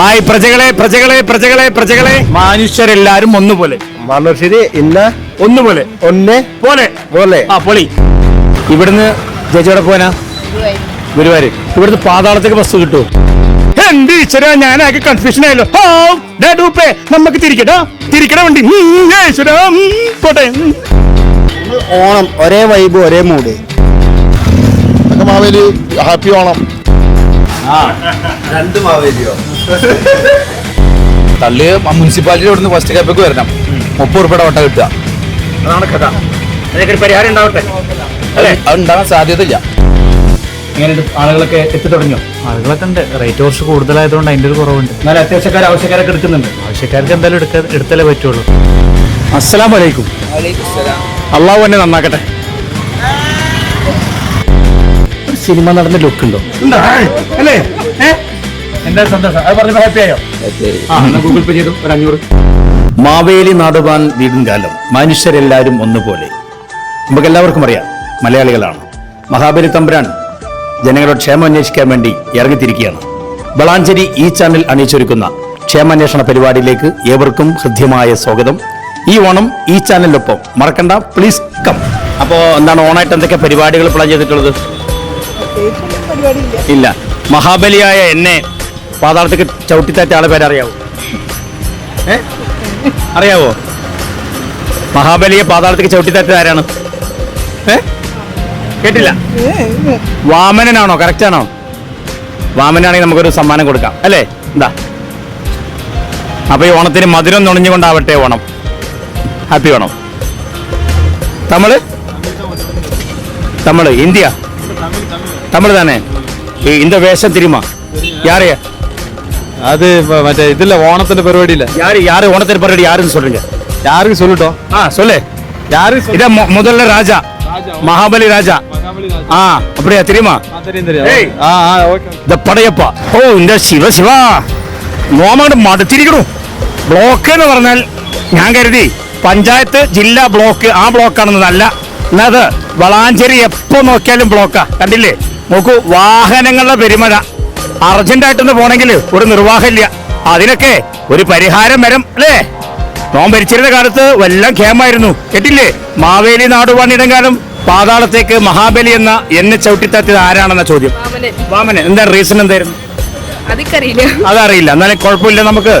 Hi പ്രജകളെ പ്രജകളെ പ്രജകളെ പ്രജകളെ. മനുഷ്യരെല്ലാരും ഒന്നുപോലെ. മനുഷ്യര് ഇന്ന് ഒന്നുപോലെ. ഒന്ന് പോലെ. പോലെ. ആ പൊളി. ഇവിടുന്ന് ചേച്ചിയോടെ പോനാ ഗുരുവായൂർ. ഇവിടുന്ന് പാതാളത്തേക്ക് ബസ് കിട്ടുമോ എന്ത് ഈശ്വര ഞാനാകെ കൺഫ്യൂഷൻ ആയല്ലോ. ഓ, ഡൂപ്പേ, നമുക്ക് തിരിക്കട്ടോ തിരിക്കണ വണ്ടി. ഈശ്വരാ, പോട്ടെ. ഓണം ഒരേ വൈബ് ഒരേ മൂഡ് മാവേലി ഹാപ്പി ഓണം. രണ്ട് മാവേലിയോ? തള്ളി മുനിസിപ്പാലിറ്റി ഇവിടുന്ന് ഫസ്റ്റ് ക്യാപ്പൊക്കെ വരണം. മുപ്പത് ഉറുപ്പിയുടെ വട്ട കിട്ടുക. അതാണ് കഥ. അതിനൊക്കെ ഒരു പരിഹാരം ഉണ്ടാവട്ടെ? അല്ലേ? അത് ഉണ്ടാകാൻ സാധ്യതയില്ല. എങ്ങനെയുണ്ട് ആളുകളൊക്കെ എത്തി തുടങ്ങിയോ ആളുകളൊക്കെ ഉണ്ട്. റേറ്റ് കുറച്ച് കൂടുതലായതുകൊണ്ട് അതിന്റെ ഒരു കുറവുണ്ട്. എന്നാലും അത്യാവശ്യക്കാർ ആവശ്യക്കാരൊക്കെ എടുക്കുന്നുണ്ട്. ആവശ്യക്കാർക്ക് എന്തായാലും എടുക്ക എടുത്തല്ലേ പറ്റുള്ളൂ. അസ്സലാം വലൈക്കും അള്ളാഹു തന്നെ നന്നാക്കട്ടെ. ഒരു സിനിമ നടന്ന ലുക്ക് ഉണ്ടോ? അല്ലേ? ഏ? എന്താ സന്തോഷം? അത് പറഞ്ഞപ്പോ ഹാപ്പി ആയോ? ഗൂഗിൾ പേ ചെയ്തു. ഒരു അഞ്ഞൂറ്. മാവേലി നാടുവാൻ വീടും കാലം. മനുഷ്യരെല്ലാവരും ഒന്നുപോലെ. നമുക്ക് എല്ലാവർക്കും അറിയാം മലയാളികളാണ്. മഹാബലി തമ്പുരാൻ ജനങ്ങളുടെ ക്ഷേമം അന്വേഷിക്കാൻ വേണ്ടി ഇറങ്ങിത്തിരിക്കുകയാണ്. വളാഞ്ചേരി ഈ ചാനൽ അണിയിച്ചൊരുക്കുന്ന ക്ഷേമാന്വേഷണ പരിപാടിയിലേക്ക് ഏവർക്കും ഹൃദ്യമായ സ്വാഗതം. ഈ ഓണം ഈ ചാനലിനൊപ്പം മറക്കണ്ട പ്ലീസ് കം അപ്പോ എന്താണ് ഓണായിട്ട് എന്തൊക്കെ പരിപാടികൾ പ്ലാൻ ചെയ്തിട്ടുള്ളത്? ഇല്ല. മഹാബലിയായ എന്നെ പാതാളത്തേക്ക് ചവിട്ടിത്താറ്റ ആളെ പേരറിയാവോ ഏ അറിയാവോ മഹാബലിയെ പാതാളത്തേക്ക് ചവിട്ടിത്താറ്റ ആരാണ് ഏ കേട്ടില്ല വാമനനാണോ കറക്റ്റ് ആണോ വാമനാണെങ്കിൽ നമുക്കൊരു സമ്മാനം കൊടുക്കാം അല്ലേ എന്താ അപ്പൊ ഈ ഓണത്തിന് മധുരം നുണഞ്ഞുകൊണ്ടാവട്ടെ ഓണം ഹാപ്പി ഓണം തമിഴ് തമിഴ് ഇന്ത്യ തമിഴ് തന്നെ ഈ இந்த வேஷம் தெரியுமா யாரு അത് മറ്റേ ഇതില്ല ഓണത്തിന്റെ പരിപാടി ഇല്ല யாரு யாரு ஓணத்தில் பரடி யாருன்னு சொல்றீங்க யாருக்கு சொல்லிட்டோ ஆ சொல்லு யாருக்கு இத மு- முதல்ல ராஜா மகாபலி ராஜா ஆ அப்படியா தெரியுமா தெரியும் தெரியும் ഏയ്. ആ ആ ഓക്കെ இந்த പടയപ്പ ഓ இந்த ശിവ ശിവ നോമങ്ങട് മടുത്തിരിക്കണു ബ്ലോക്ക് എന്ന് പറഞ്ഞാൽ ഞാൻ കരുതി പഞ്ചായത്ത് ജില്ലാ ബ്ലോക്ക് ആ ബ്ലോക്കാണെന്നല്ല എന്നത് വളാഞ്ചേരി എപ്പോ നോക്കിയാലും ബ്ലോക്കാ കണ്ടില്ലേ നോക്കൂ വാഹനങ്ങളുടെ പെരുമഴ അർജന്റായിട്ടൊന്ന് പോണെങ്കിൽ ഒരു നിർവാഹമില്ല. അതിനൊക്കെ ഒരു പരിഹാരം വരും അല്ലേ? നോൻ ഭരിച്ചിരുന്ന കാലത്ത് വല്ലം ഖേമായിരുന്നു. കേട്ടില്ലേ? മാവേലി നാട് കാലം പാതാളത്തേക്ക് മഹാബലി എന്ന എന്നെ ചവിട്ടിത്താത്തിയത് ആരാണെന്ന ചോദ്യം. വാമനൻ വാമന് എന്താ റീസൺ എന്തായിരുന്നു? അതറിയില്ല. എന്നാലും കുഴപ്പമില്ല. നമുക്ക്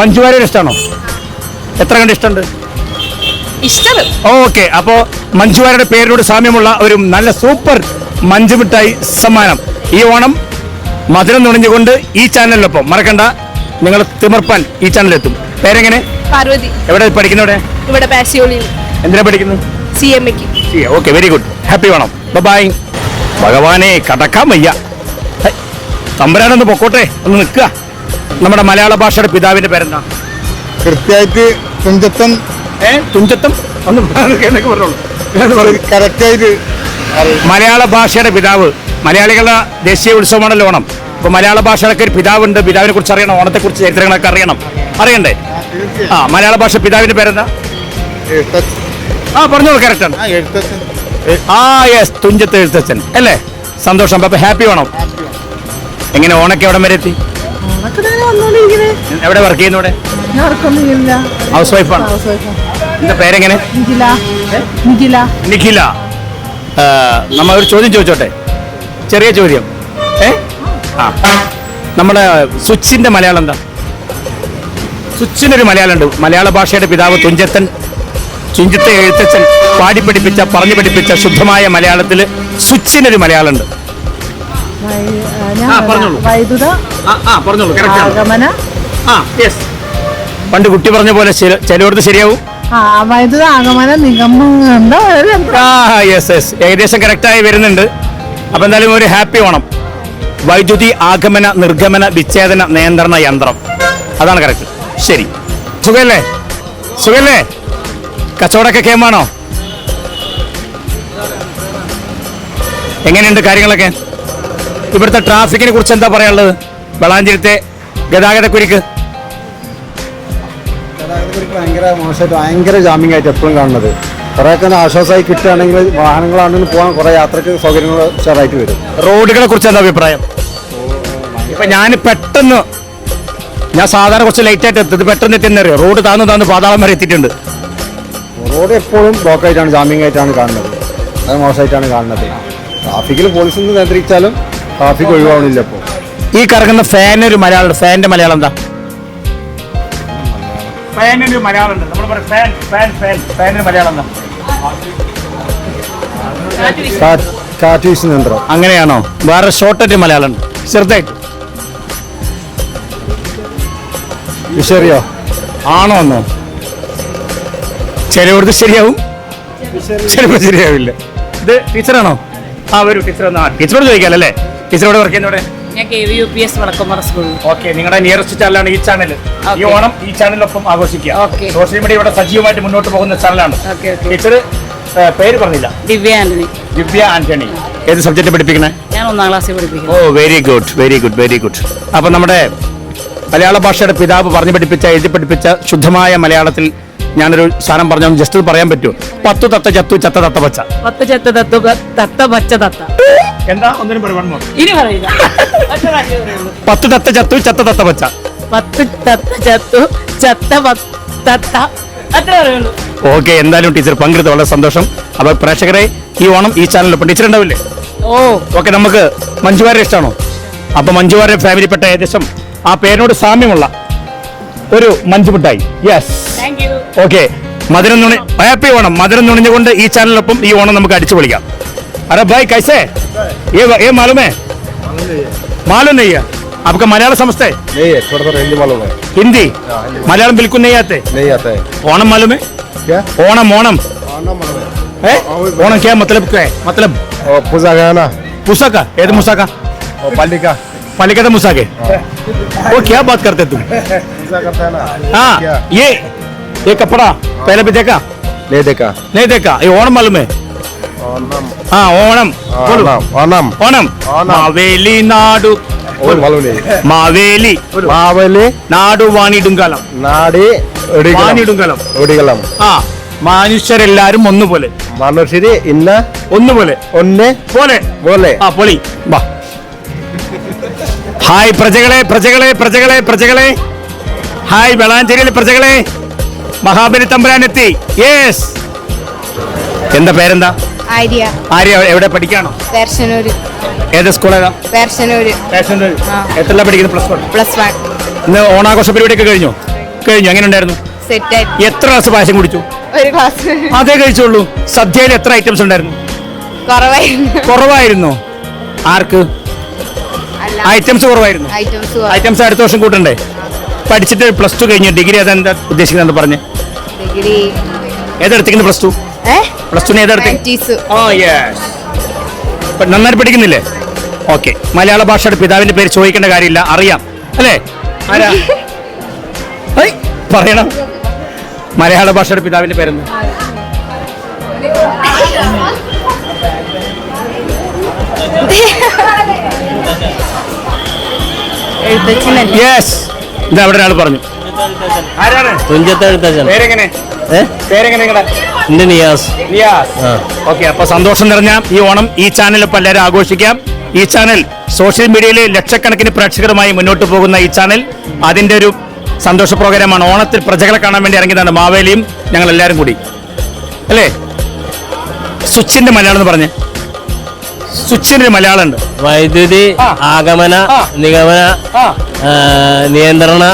മഞ്ജു വാര്യർ ഇഷ്ടമാണോ എത്ര കണ്ട് ഇഷ്ടമുണ്ട്? ഇഷ്ടം. ഓക്കെ അപ്പോ മഞ്ജുവാരുടെ പേരിനോട് സാമ്യമുള്ള ഒരു നല്ല സൂപ്പർ മഞ്ജുമിട്ടായി സമ്മാനം. ഈ ഓണം മധുരം നുണഞ്ഞുകൊണ്ട് ഈ ചാനലിനൊപ്പം മറക്കണ്ട നിങ്ങൾ തിമർപ്പാൻ ഈ ചാനലിലെത്തും. പേരെങ്ങനെ? പാർവതി. എവിടെ പഠിക്കുന്നവിടെ ഇവിടെ എന്തിനാ പഠിക്കുന്നു സി എം എക്ക്. ഓക്കെ വെരി ഗുഡ് ഹാപ്പി വേണം. ബൈ ഭഗവാനെ കടക്കാൻ വയ്യ. തമ്പരാനൊന്ന് പൊക്കോട്ടെ ഒന്ന് നിൽക്കുക. നമ്മുടെ മലയാള ഭാഷയുടെ പിതാവിന്റെ പേരെന്താ? കൃത്യമായിട്ട് തുഞ്ചത്തൻ. ഏ തുഞ്ചത്തം? ഒന്ന് പറഞ്ഞോളൂ. കറക്റ്റായിട്ട് മലയാള ഭാഷയുടെ പിതാവ് മലയാളികളുടെ ദേശീയ ഉത്സവമാണല്ലോ ഓണം. അപ്പൊ മലയാള ഭാഷയുടെ ഒരു പിതാവുണ്ട്. പിതാവിനെ കുറിച്ച് അറിയണം. ഓണത്തെ കുറിച്ച് ചരിത്രങ്ങളൊക്കെ അറിയണം. അറിയണ്ടേ? ആ മലയാള ഭാഷ പിതാവിന്റെ പേരെന്താ? ആ പറഞ്ഞോളൂ കറക്റ്റ് ആണ്. എഴുത്തച്ഛൻ. ആ യെസ് തുഞ്ചത്ത് എഴുത്തച്ഛൻ. അല്ലേ? സന്തോഷം. അപ്പൊ ഹാപ്പി വേണം. എങ്ങനെ ഓണൊക്കെ എവിടം വരെ എത്തി? എവിടെ വർക്ക് ചെയ്യുന്നു ഇവിടെ? ഹൗസ് വൈഫാണ് എന്റെ പേരെങ്ങനെ? നിഖില. ആ, നമ്മ ഒരു ചോദ്യം ചോദിച്ചോട്ടെ? ചെറിയ ചോദ്യം. ഏ? ആ. നമ്മുടെ സ്വിച്ചിന്റെ മലയാളം എന്താ? സ്വിച്ചിനൊരു മലയാളം ഉണ്ട് മലയാള ഭാഷയുടെ പിതാവ് തുഞ്ചത്തൻ തുഞ്ചത്തെ എഴുത്തച്ഛൻ പാടി പഠിപ്പിച്ച പറഞ്ഞു പഠിപ്പിച്ച ശുദ്ധമായ മലയാളത്തിൽ സ്വിച്ചിനൊരു മലയാളം ഉണ്ട് ആ, പറഞ്ഞോളൂ. വൈദ്യുത ആഗമന. ആ യെസ് പണ്ട് കുട്ടി പറഞ്ഞ പോലെ ചില- ചിലയിടത്ത് ശരിയാവും. ആ വൈദ്യുത ആഗമന നിഗമം എന്താ ആ യെസ് യെസ് ഏകദേശം കറക്റ്റായി വരുന്നുണ്ട്. അപ്പൊ എന്തായാലും ഒരു ഹാപ്പി ഓണം. വൈദ്യുതി ആഗമന നിർഗമന വിച്ഛേദന നിയന്ത്രണ യന്ത്രം. അതാണ് കറക്റ്റ് ശരി. സുഖല്ലേ? സുഖല്ലേ? കച്ചവടമൊക്കെ കേമാണോ? എങ്ങനെയുണ്ട് കാര്യങ്ങളൊക്കെ? ഇവിടുത്തെ ട്രാഫിക്കിനെ കുറിച്ച് എന്താ പറയാനുള്ളത്? വളാഞ്ചേരത്തെ ഗതാഗതക്കുരുക്ക്. ഭയങ്കര മോശമായിട്ട് ഭയങ്കര ജാമ്യം ആയിട്ട് എപ്പോഴും കാണുന്നത്. കുറേയൊക്കെ ആശ്വാസമായി കിട്ടുകയാണെങ്കിൽ വാഹനങ്ങളാണെങ്കിൽ പോകാൻ കുറേ യാത്രയ്ക്ക് സൗകര്യങ്ങൾ ഉഷാറായിട്ട് വരും. റോഡുകളെ കുറിച്ച് എന്താ അഭിപ്രായം? ഇപ്പൊ ഞാൻ പെട്ടെന്ന് ഞാൻ സാധാരണ കുറച്ച് ലൈറ്റ് ആയിട്ട് എത്തുന്നത് പെട്ടെന്ന് എത്തിയെന്നറിയോ റോഡ് താന്ന് താന്ന് പാതാളം വരെ എത്തിയിട്ടുണ്ട്. റോഡ് എപ്പോഴും ബ്ലോക്ക് ആയിട്ടാണ് ജാമ്യം ആയിട്ടാണ് കാണുന്നത്. അത് മോശമായിട്ടാണ് കാണുന്നത്. ട്രാഫിക്കിൽ പോലീസ് നിന്ന് നിയന്ത്രിച്ചാലും ട്രാഫിക് ഒഴിവാവണില്ല ഇപ്പോൾ ഈ കറങ്ങുന്ന ഫാൻ ഒരു മലയാളം ഫാനിന്റെ മലയാളം എന്താ? ഫാനിന് മലയാളം ഉണ്ട് നമ്മൾ പറയും ഫാൻ ഫാൻ ഫാൻ. ഫാനിന് മലയാളം യന്ത്രം. അങ്ങനെയാണോ? വേറെ ഷോർട്ടായിട്ട് മലയാളം. ഉണ്ട് ചെറുതായിട്ട് വിഷറിയോ ആണോ എന്നോ? ചിലവിടത്ത് ശരിയാവും. ചിലപ്പോൾ ശരിയാവില്ല. ഇത് ടീച്ചറാണോ? ആ വരൂ ടീച്ചർ എന്നാ ടീച്ചറോട് ചോദിക്കാമല്ലേ ടീച്ചറോട് വർക്ക് ചെയ്യുന്നവിടെ ഞാൻ K V U P S Vadakkumara സ്കൂളിൽ ഓക്കെ നിങ്ങളുടെ നിയറസ്റ്റ് ചാനലാണ് ഈ ചാനൽ ഈ ഓണം ഈ ചാനലിനൊപ്പം ആഘോഷിക്കുക. സോഷ്യൽ മീഡിയ ഇവിടെ സജീവമായിട്ട് മുന്നോട്ട് പോകുന്ന ചാനലാണ്. ടീച്ചർ പേര് പറഞ്ഞില്ല. ദിവ്യ ആന്റണി. ദിവ്യ ആന്റണി. ഏത് സബ്ജക്റ്റ് പഠിപ്പിക്കണേ? ഞാൻ ഒന്നാം ക്ലാസ്സിൽ പഠിപ്പിക്കുന്നു. ഓ very good very good very good അപ്പൊ നമ്മുടെ മലയാള ഭാഷയുടെ പിതാവ് പറഞ്ഞു പഠിപ്പിച്ച എഴുതി പഠിപ്പിച്ച ശുദ്ധമായ മലയാളത്തിൽ ഞാനൊരു സാധനം പറഞ്ഞു ജസ്റ്റ് പറയാൻ പറ്റുമോ? പത്തു തത്ത ചത്തു ചത്ത തത്ത പച്ച. പത്ത് ചത്ത തത്തു തത്ത പച്ച തത്ത. എന്താ? ഒന്നിനും പറയുമോ ഇനി പറയില്ല. പത്ത് തത്ത ചത്തു ചത്ത തത്ത പച്ച. പത്ത് തത്ത ചത്തു ചത്ത തത്ത. അത്ര പറയുള്ളൂ. ഓക്കെ എന്തായാലും ടീച്ചർ പങ്കെടുത്ത് വളരെ സന്തോഷം. അപ്പൊ പ്രേക്ഷകരെ ഈ ഓണം ഈ ചാനലിൽ ടീച്ചർ ഉണ്ടാവില്ലേ? ഓ. ഓക്കെ നമുക്ക് മഞ്ജുവാരെ ഇഷ്ടമാണോ? അപ്പൊ മഞ്ജുവാരെ ഫാമിലിപ്പെട്ട ഏകദേശം ആ പേരിനോട് സാമ്യമുള്ള ഒരു മഞ്ജു മിഠായി. യെസ് താങ്ക് യു ഓക്കെ മധുരം നുണി ഹാപ്പി ഓണം. മധുരം നുണിഞ്ഞുകൊണ്ട് ഈ ചാനലിനൊപ്പം ഈ ഓണം നമുക്ക് അടിച്ചു പൊളിക്കാം अरे भाई कैसे? ये ये मालूम है? मालूम नहीं है। आपका मलयालम समझते हैं? नहीं है थोड़ा थोड़ा हिंदी मालूम है। हिंदी? मलयालम बिल्कुल नहीं आते। नहीं आता है। ओणम मालूम है? क्या? ओणम ओणम। है। ओणम क्या मतलब क्या है? मतलब? पूजा गया ना? मुसाका ये तो मुसाका और पाली का पालिका तो मुसाके वो क्या बात करते तुम? है हाँ ये ये कपड़ा पहले भी देखा? नहीं देखा। नहीं देखा। ये ओणम मालूम है। ആ ഓണം. ഓണം ഓണം. മാവേലി നാടു മാവേലി. മാവേലി. നാടു വാണിടുങ്കലം നാടി വാണിടുങ്കലം ഒടികലം ആ മനുഷ്യരെല്ലാരും ഒന്നുപോലെ. മനുഷ്യര് ഇന്ന? ഒന്നുപോലെ. ഒന്ന്? പോലെ. പോലെ. ആ പൊളി. വാ. ഹായ് പ്രജകളെ പ്രജകളെ പ്രജകളെ പ്രജകളെ. ഹായ് വെളാഞ്ചേരിയിലെ പ്രജകളെ. മഹാബലി തമ്പുരാനെത്തി. യേസ് എന്താ പേരെന്താ? ആര്യ. ആര്യ എവിടെ പഠിക്കാണോ? ദർശനൂര് ഏത് സ്കൂളേതാ ദർശനൂര് എത്രല്ല പഠിക്കുന്നത്? Plus one? Plus one. ഇന്ന് ഓണാഘോഷ പരിപാടിയൊക്കെ കഴിഞ്ഞോ? കഴിഞ്ഞു? എങ്ങനെ ഉണ്ടായിരുന്നു സെറ്റ് എത്ര ഗ്ലാസ് പായസം കുടിച്ചു? ഒരു ക്ലാസ് അതേ കഴിച്ചുള്ളൂ. സദ്യയിൽ എത്ര ഐറ്റംസ് ഉണ്ടായിരുന്നു? കുറവായിരുന്നു. കുറവായിരുന്നോ. ആർക്ക്? ഐറ്റംസ് കുറവായിരുന്നു. ഐറ്റംസ് അടുത്ത വർഷം കൂട്ടണ്ടേ? പഠിച്ചിട്ട് പ്ലസ് ടു കഴിഞ്ഞു ഡിഗ്രി അതെന്താ ഉദ്ദേശിക്കുന്നത് പറഞ്ഞേ. ഡിഗ്രി ഏതെടുത്തിരിക്കുന്നു പ്ലസ് ടു? പ്ലസ് ടു ഏതെടുത്തി ഓ യെസ് നന്നായിട്ട് പഠിക്കുന്നില്ലേ? ഓക്കെ മലയാള ഭാഷയുടെ പിതാവിന്റെ പേര് ചോദിക്കേണ്ട കാര്യമില്ല. അറിയാം. അല്ലേ? ആരാ? പറയണം. മലയാള ഭാഷയുടെ പിതാവിന്റെ പേരെന്ന് യെസ് ഇതാ അവിടെ ഒരാൾ പറഞ്ഞു. ആരാണ്? പേരെങ്ങനെ? പേരെങ്ങനെ നിങ്ങളുടെ നിയാസ്. നിയാസ്. ഓക്കെ അപ്പൊ സന്തോഷം നിറഞ്ഞ ഈ ഓണം ഈ ചാനൽ ഇപ്പൊ എല്ലാവരും ആഘോഷിക്കാം. ഈ ചാനൽ സോഷ്യൽ മീഡിയയിലെ ലക്ഷക്കണക്കിന് പ്രേക്ഷകരുമായി മുന്നോട്ട് പോകുന്ന ഈ ചാനൽ അതിന്റെ ഒരു സന്തോഷ പ്രോഗ്രാമാണ്. ഓണത്തിൽ പ്രജകളെ കാണാൻ വേണ്ടി ഇറങ്ങിയതാണ് മാവേലിയും ഞങ്ങൾ എല്ലാവരും കൂടി. അല്ലേ? സ്വിച്ചിന്റെ മലയാളം എന്ന് പറഞ്ഞേ. സ്വിച്ചിന്റെ ഒരു മലയാളം ഉണ്ട് വൈദ്യുതി. ആഗമന. നിഗമന നിയന്ത്രണ.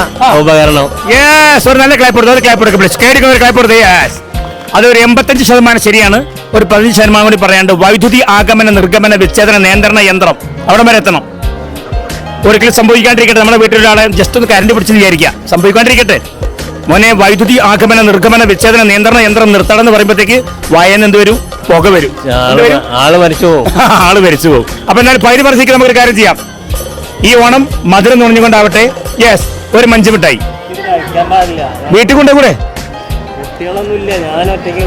ഉപകരണം. യെസ് ഒരു നല്ല ക്ലാപ്പ് കൊടുത്തു ഒരു ക്ലാപ്പ് കൊടുക്കും പ്ലീസ് കേടിക്കുന്ന ഒരു ക്ലാപ്പ് കൊടുത്തു യെസ് അതൊരു എൺപത്തഞ്ച് ശതമാനം ശരിയാണ്. ഒരു പതിനഞ്ച് ശതമാനം കൂടി പറയാണ്ട് വൈദ്യുതി ആഗമന നിർഗമന വിച്ഛേദന നിയന്ത്രണ യന്ത്രം അവിടെ വരെ എത്തണം. ഒരിക്കലും സംഭവിക്കാണ്ടിരിക്കട്ടെ നമ്മുടെ വീട്ടിലൊരാളെ ജസ്റ്റ് ഒന്ന് കരണ്ട് പിടിച്ച് വിചാരിക്കുക. സംഭവിക്കാണ്ടിരിക്കട്ടെ. മോനെ വൈദ്യുതി ആഗമന നിർഗമന വിച്ഛേദന നിയന്ത്രണ യന്ത്രം നിർത്തണം എന്ന് പറയുമ്പോഴത്തേക്ക് വായന എന്ത് വരും? പുക വരും. ആൾ? മരിച്ചു പോകും ആൾ മരിച്ചു പോകും അപ്പൊ എന്നാലും പൈര് പറസിക്ക് നമുക്കൊരു കാര്യം ചെയ്യാം. ഈ ഓണം മധുരം നുണഞ്ഞുകൊണ്ടാവട്ടെ. യെസ് ഒരു മഞ്ച് മിഠായി വീട്ടിൽ കൊണ്ടേ കൂടെ ഞാൻ ഒറ്റയ്ക്ക്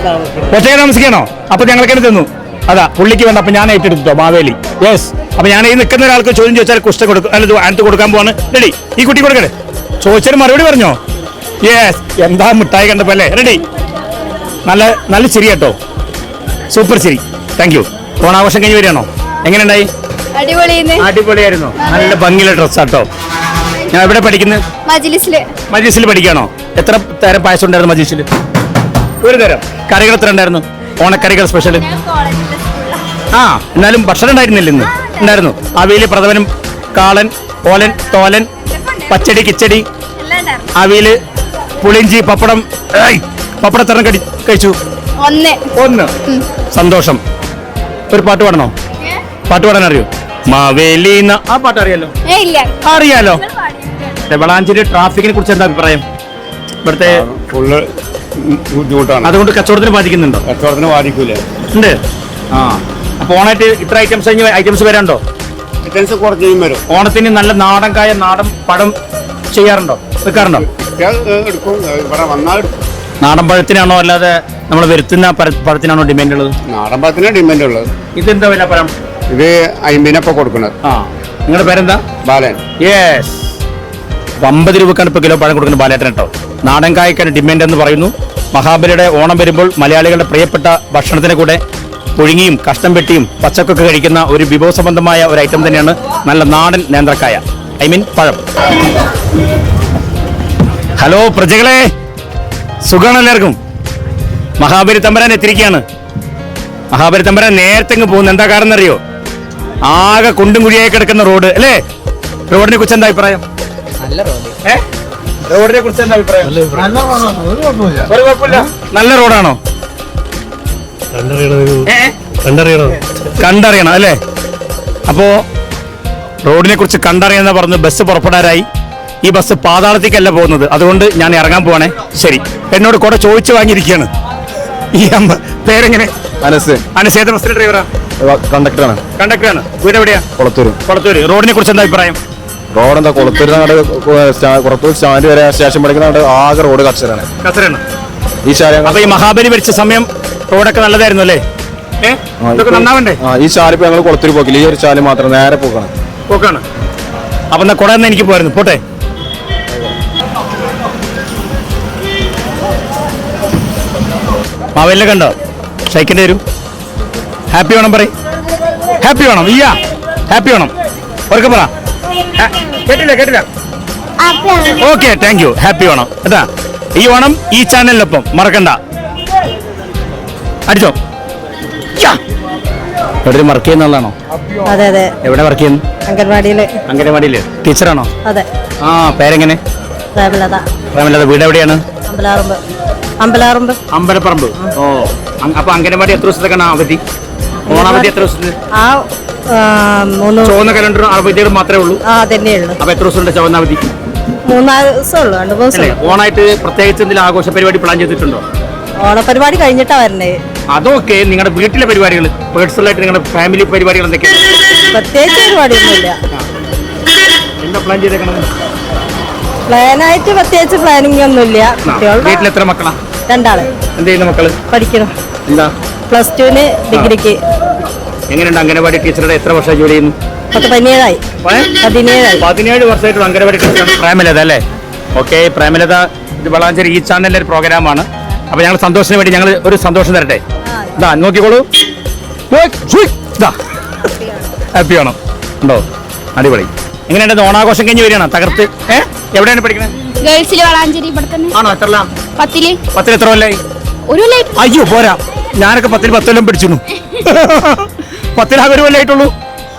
താമസിക്കണോ അപ്പൊ ഞങ്ങൾക്ക് തന്നെ തന്നു. അതാ പുള്ളിക്ക് വേണ്ട അപ്പൊ ഞാൻ ഏറ്റെടുത്തോ മാവേലി. യെസ് അപ്പൊ ഞാൻ ഈ നിൽക്കുന്ന ഒരാൾക്ക് ചോദ്യം ചോദിച്ചാൽ കുഷ്ട കൊടുക്കും അല്ല അടുത്ത് കൊടുക്കാൻ പോവാണ്. റെഡി ഈ കുട്ടി കൊടുക്കണേ ചോദിച്ചാൽ മറുപടി പറഞ്ഞോ? യെസ് എന്താ മിഠായി കണ്ടപ്പോ അല്ലേ? റെഡി നല്ല നല്ല ശരി കേട്ടോ. സൂപ്പർ ശരി താങ്ക് യു ഓണാഘോഷം കഴിഞ്ഞ് വരികയാണോ? എങ്ങനെയുണ്ടായി അടിപൊളിയായിരുന്നു. നല്ല ഭംഗിയുള്ള ഡ്രസ്സാട്ടോ ഞാൻ എവിടെ പഠിക്കുന്നത് മജിലിസിൽ. മജീസിൽ പഠിക്കാണോ എത്ര തരം പായസം ഉണ്ടായിരുന്നു മജീസിൽ ഒരു തരം. കറികൾ എത്ര ഉണ്ടായിരുന്നു? ഓണക്കറികൾ സ്പെഷ്യൽ ആ. എന്നാലും ഭക്ഷണം ഉണ്ടായിരുന്നില്ല ഇന്ന്. ഉണ്ടായിരുന്നു. അവിയൽ പ്രഥമനും കാളൻ ഓലൻ തോലൻ പച്ചടി കിച്ചടി. അവിയൽ പുളിഞ്ചി പപ്പടം ഏയ്, പപ്പടത്തെണ്ണം കടി കഴിച്ചു. ഒന്ന്. ഒന്ന്. സന്തോഷം. ഒരു പാട്ട് പാടണോ? പാട്ട് പാടാൻ അറിയോ മാവേലീന ആ പാട്ട് അറിയാലോ? ഏ ഇല്ല. അറിയാലോ? വളാഞ്ചേരി ട്രാഫിക്കിനെ കുറിച്ച് എന്താ അഭിപ്രായം? ഇവിടുത്തെ ഫുള്ള് ബുദ്ധിമുട്ടാണ്. അതുകൊണ്ട് കച്ചവടത്തിന് ബാധിക്കുന്നുണ്ടോ? കച്ചവടത്തിന് ബാധിക്കൂല? ഉണ്ട്. ആ. അപ്പൊ ഓണായിട്ട് ഇത്ര ഐറ്റംസ് ഐറ്റംസ് വരാണ്ടോ ഐറ്റംസ് കുറച്ചും വരും. ഓണത്തിന് നല്ല നാടൻ കായ നാടൻ പടം ചെയ്യാറുണ്ടോ? വെക്കാറുണ്ടോ? എടുക്കും. ഇവിടെ വന്നാൽ എടുക്കും നാടൻ പഴത്തിനാണോ അല്ലാതെ നമ്മൾ വരുത്തുന്ന പഴ- പഴത്തിനാണോ ഡിമാൻഡ് ഉള്ളത്? നാടൻ പഴത്തിനാണ് ഡിമാൻഡ് ഉള്ളത്. ഇതെന്താ വില പഴം? ഇത് അയിമ്പിനൊക്കെ കൊടുക്കുന്നത്. ആ നിങ്ങളുടെ പേരെന്താ? ബാലൻ. യെസ് അമ്പത് രൂപക്കാണ് ഇപ്പോൾ കിലോ പഴം കൊടുക്കുന്ന ബാലേട്ടൻ കേട്ടോ നാടൻ കായ്ക്കാണ് ഡിമാൻഡ് എന്ന് പറയുന്നു. മഹാബലിയുടെ ഓണം വരുമ്പോൾ മലയാളികളുടെ പ്രിയപ്പെട്ട ഭക്ഷണത്തിന് കൂടെ പുഴുങ്ങിയും കഷ്ടം വെട്ടിയും പച്ചക്കൊക്കെ കഴിക്കുന്ന ഒരു വിഭവസംബന്ധമായ ഒരു ഐറ്റം തന്നെയാണ് നല്ല നാടൻ നേന്ത്രക്കായ. ഐ മീൻ പഴം. ഹലോ പ്രജകളെ. സുഖമാണ് എല്ലാവർക്കും. മഹാബലി തമ്പരാൻ എത്തിരിക്കുകയാണ് മഹാബലി തമ്പരാൻ നേരത്തെ പോകുന്നു. എന്താ കാരണം എന്നറിയോ? ആകെ കുണ്ടും കുഴിയായി കിടക്കുന്ന റോഡ്. അല്ലേ? റോഡിനെ കുറിച്ച് എന്താ അഭിപ്രായം? റോഡിനെ കുറിച്ച് എന്താ അഭിപ്രായം? ഒരു കുഴപ്പമില്ല നല്ല റോഡാണോ? കണ്ടറിയണം അല്ലേ? അപ്പോ റോഡിനെ കുറിച്ച് കണ്ടറിയാന്ന് പറഞ്ഞ് ബസ് പുറപ്പെടാറായി. ഈ ബസ് പാതാളത്തേക്കല്ല പോകുന്നത്. അതുകൊണ്ട് ഞാൻ ഇറങ്ങാൻ പോവാണേ. ശരി. എന്നോട് കുറെ ചോദിച്ചു വാങ്ങിയിരിക്കുകയാണ്. ഈ അമ്മ പേരെങ്ങനെ? മനസ്സ് അനസേത ബസ്സിന്റെ ഡ്രൈവറാ കണ്ടക്ടറാണ് കണ്ടക്ടറാണ് വീട് എവിടെയാ? കൊളത്തൂർ കൊളത്തൂര്. റോഡിനെ കുറിച്ച് എന്താ അഭിപ്രായം? റോഡ് എന്താ കുളത്തൂര് കൊളത്തൂർ സ്റ്റാൻഡ് വരെ സ്റ്റേഷൻ പഠിക്കുന്ന ആകെ റോഡ് കച്ചറാണ് കസറാണ് ഈ ശാല അപ്പൊ ഈ മഹാബലി ഭരിച്ച സമയം റോഡൊക്കെ നല്ലതായിരുന്നു അല്ലേ? ഈ ശാലിപ്പോ ഞങ്ങൾ കൊളത്തൂർ പോക്കില്ല. ഈ ഒരു ചാൽ മാത്രം നേരെ പോക്കാണ്. പോക്കാണ്. അപ്പൊ എന്നാ കുറെ എനിക്ക് പോയിരുന്നു പോട്ടെ. മാവേലിനെ കണ്ടോ? സൈക്കിന്റെ തരൂ ഹാപ്പി വേണം പറയും. ഹാപ്പി വേണം. ഇയ്യ. ഹാപ്പി വേണം. ഉറക്കെ പറ. കേട്ടില്ല കേട്ടില്ല. Okay thank you happy Onam കേട്ടാ? ഈ ഓണം ഈ ചാനലിനൊപ്പം മറക്കണ്ട. അടിച്ചോ. എവിടെ വർക്ക് ചെയ്യുന്നതാണോ അതെ അതെ. എവിടെ വർക്ക് ചെയ്യുന്നു? അംഗൻവാടിയിൽ. അംഗൻവാടിയിൽ. ടീച്ചറാണോ അതെ. ആ പേരെങ്ങനെ? പ്രേമലത. പ്രേമലത. വീട് എവിടെയാണ്? അമ്പലാറുമ്പ്. അമ്പലാറുമ്പ്. അമ്പലപ്പറമ്പ്. ഓ അപ്പൊ അംഗനവാടി എത്ര ദിവസത്തേക്കാണ് അവധി? ഓണാവധി എത്ര ദിവസത്തിന് ആ മൂന്ന് ചുവന്ന കലണ്ടർ അവധികൾ മാത്രമേ ഉള്ളൂ? ആ തന്നെ ഉള്ളു. അപ്പൊ എത്ര ദിവസം ചുവന്ന അവധി? മൂന്നാൽ ദിവസം രണ്ട് ദിവസം. ഓണായിട്ട് പ്രത്യേകിച്ച് എന്തെങ്കിലും ആഘോഷ പരിപാടി പ്ലാൻ ചെയ്തിട്ടുണ്ടോ? ഓണപരിപാടി കഴിഞ്ഞിട്ടാ വരണേ. അതൊക്കെ നിങ്ങളുടെ വീട്ടിലെ പരിപാടികൾ പേഴ്സണൽ ആയിട്ട് നിങ്ങളുടെ ഫാമിലി പരിപാടികൾ എന്തൊക്കെയാണ് പ്രത്യേകിച്ച് പരിപാടിയൊന്നുമില്ല. എന്താ പ്ലാൻ ചെയ്തേക്കണത്? പ്ലാനായിട്ട് പ്രത്യേകിച്ച് പ്ലാനിങ് ഒന്നുമില്ല വീട്ടിൽ എത്ര മക്കളാ? രണ്ടാൾ. എന്ത് ചെയ്യുന്ന മക്കൾ? പഠിക്കണം എന്താ? പ്ലസ് ടുവിന് ഡിഗ്രിക്ക്. എങ്ങനെയുണ്ട് അംഗനവാടി ടീച്ചറുടെ എത്ര വർഷം ജോലി ചെയ്യുന്നു? പത്ത് പതിനേഴായി? പതിനേഴായി. പതിനേഴ് വർഷമായിട്ടുള്ള അംഗനവാടി ടീച്ചർ പ്രേമലത അല്ലേ? ഓക്കെ പ്രേമലത ഇത് വളാഞ്ചേരി ഈ ചാനലിലെ ഒരു പ്രോഗ്രാമാണ് അപ്പൊ ഞങ്ങൾ സന്തോഷത്തിന് വേണ്ടി ഞങ്ങൾ ഒരു സന്തോഷം തരട്ടെ. ഇതാ നോക്കിക്കോളൂ. ഹാപ്പി ആണോ? ഉണ്ടോ? അടിപൊളി. എങ്ങനെയുണ്ട്? ഓണാഘോഷം കഴിഞ്ഞ് വരികയാണ്? തകർത്ത്. എവിടെയാണ് പഠിക്കുന്നത് ഗേൾസിൽ വളാഞ്ചേരി ഇവിടെ തന്നെ ആണോ? എത്രല്ലാം പത്തിൽ. പത്തിൽ എത്ര കൊല്ലായി? ഒരു അയ്യോ പോരാ. ഞാനൊക്കെ പത്തിൽ പത്തൊല്ലം പിടിച്ചിരുന്നു. പത്തിലാകെ ഒരു കൊല്ലായിട്ടുള്ളൂ.